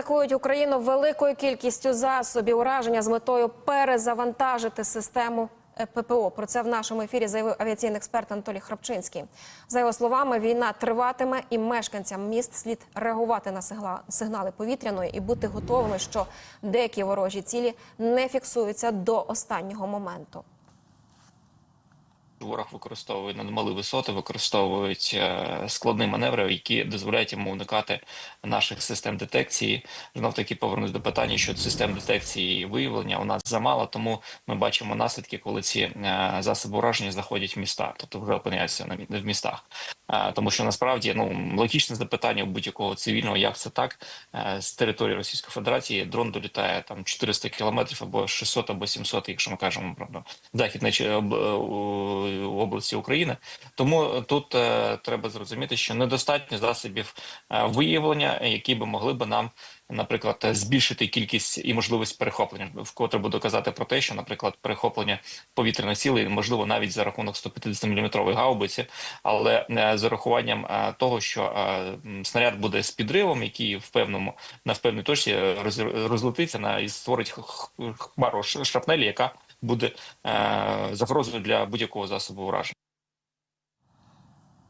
атакують Україну великою кількістю засобів ураження з метою перезавантажити систему ППО. Про це в нашому ефірі заявив авіаційний експерт Анатолій Храпчинський. За його словами, війна триватиме, і мешканцям міст слід реагувати на сигнали повітряної і бути готовими, що деякі ворожі цілі не фіксуються до останнього моменту. Ворог використовує надмали висоти, використовують е, складні маневри, які дозволяють йому уникати наших систем детекції. Знов таки повернусь до питання, що систем детекції і виявлення у нас замало, тому ми бачимо наслідки, коли ці е, засоби ураження заходять в міста, тобто вже опиняються на в містах. Е, Тому що насправді ну логічне запитання у будь-якого цивільного, як це так з території Російської Федерації дрон долітає там 400 кілометрів або 600, або 700, якщо ми кажемо про західної чи- об- е, у- області України. Тому тут е, треба зрозуміти, що недостатньо засобів е, виявлення, які би могли би нам. Наприклад, збільшити кількість і можливість перехоплення, вкотре буду казати про те, що, наприклад, перехоплення повітряної сили можливо навіть за рахунок 150 мм гаубиці, але е, з урахуванням е, того, що е, снаряд буде з підривом, який в певному на в певній точці роз- розлетиться на і створить хмару шрапнелі, яка буде е, загрозою для будь-якого засобу ураження.